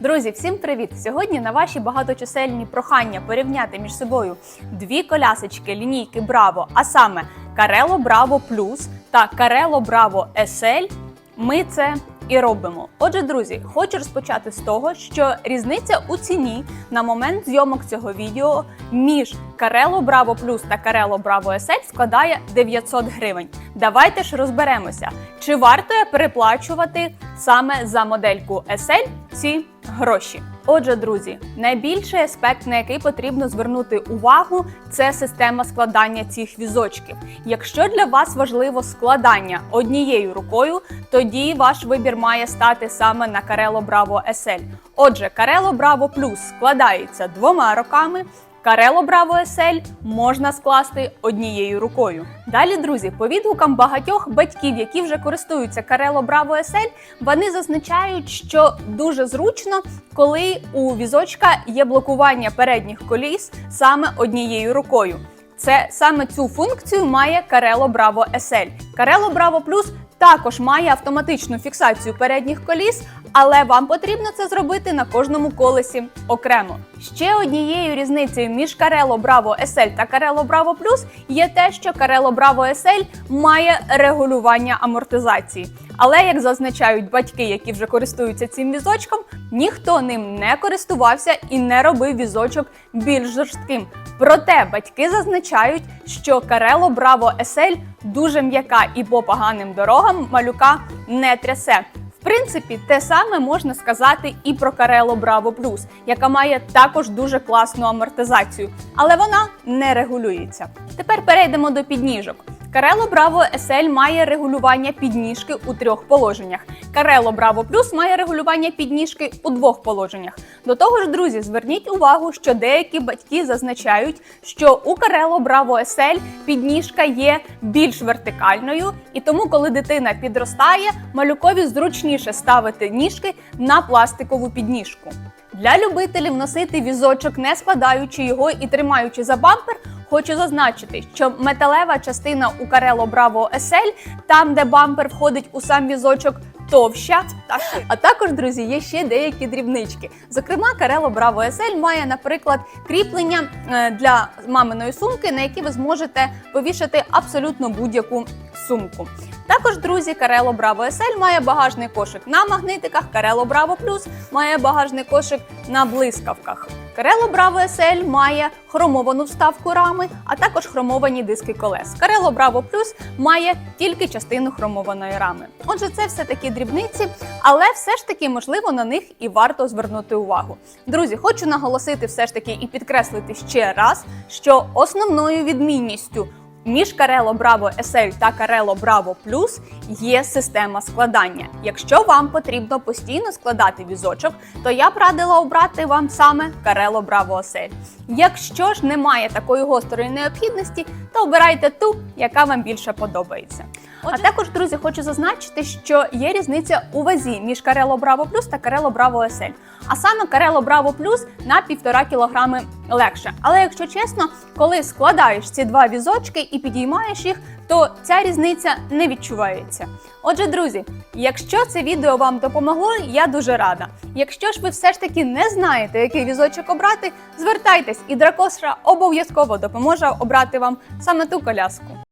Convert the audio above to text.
Друзі, всім привіт! Сьогодні на ваші багаточисельні прохання порівняти між собою дві колясочки лінійки Браво, а саме Карело Браво Плюс та Карело Браво SL, ми це і робимо. Отже, друзі, хочу розпочати з того, що різниця у ціні на момент зйомок цього відео між Карело Браво Плюс та Карело Браво SL складає 900 гривень. Давайте ж розберемося, чи варто переплачувати саме за модельку SL ці гроші. Отже, друзі, найбільший аспект, на який потрібно звернути увагу, це система складання цих візочків. Якщо для вас важливо складання однією рукою, тоді ваш вибір має стати саме на Карело Браво SL. Отже, Карело Браво Плюс складається двома руками. Карело Браво SL можна скласти однією рукою. Далі, друзі, по відгукам багатьох батьків, які вже користуються Карело Браво SL, вони зазначають, що дуже зручно, коли у візочка є блокування передніх коліс саме однією рукою. Це саме цю функцію має Карело Браво SL. Карело Браво Плюс також має автоматичну фіксацію передніх коліс, але вам потрібно це зробити на кожному колесі окремо. Ще однією різницею між Карело Браво SL та Карело Браво Плюс є те, що Карело Браво SL має регулювання амортизації. Але як зазначають батьки, які вже користуються цим візочком, ніхто ним не користувався і не робив візочок більш жорстким. Проте батьки зазначають, що Карело Браво SL дуже м'яка і по поганим дорогам малюка не трясе. В принципі, те саме можна сказати і про Карело Браво Плюс, яка має також дуже класну амортизацію, але вона не регулюється. Тепер перейдемо до підніжок. Карело Браво SL має регулювання підніжки у трьох положеннях. Карело Браво Плюс має регулювання підніжки у двох положеннях. До того ж, друзі, зверніть увагу, що деякі батьки зазначають, що у Карело Браво SL підніжка є більш вертикальною, і тому, коли дитина підростає, малюкові зручніше ставити ніжки на пластикову підніжку. Для любителів носити візочок, не складаючи його і тримаючи за бампер, хочу зазначити, що металева частина у Карело Браво SL, там де бампер входить у сам візочок, товща та ширша. А також, друзі, є ще деякі дрібнички. Зокрема, Карело Браво SL має, наприклад, кріплення е, для маминої сумки, на які ви зможете повішати абсолютно будь-яку сумку. Також, друзі, Карело Браво SL має багажний кошик на магнитиках, Карело Браво Плюс має багажний кошик на блискавках. Карело Браво SL має хромовану вставку рами, а також хромовані диски колес. Карело Браво Плюс має тільки частину хромованої рами. Отже, це все такі дрібниці, але все ж таки можливо на них і варто звернути увагу. Друзі, хочу наголосити все ж таки і підкреслити ще раз, що основною відмінністю між Карело Браво SL та Карело Браво Плюс є система складання. Якщо вам потрібно постійно складати візочок, то я б радила обрати вам саме Карело Браво SL. Якщо ж немає такої гострої необхідності, то обирайте ту, яка вам більше подобається. А також, друзі, хочу зазначити, що є різниця у вазі між Карело Браво Плюс та Карело Браво SL. А саме Карело Браво Плюс на 1,5 кілограми легше. Але якщо чесно, коли складаєш ці два візочки і підіймаєш їх, то ця різниця не відчувається. Отже, друзі, якщо це відео вам допомогло, я дуже рада. Якщо ж ви все ж таки не знаєте, який візочок обрати, звертайтесь, і Дракоша обов'язково допоможе обрати вам саме ту коляску.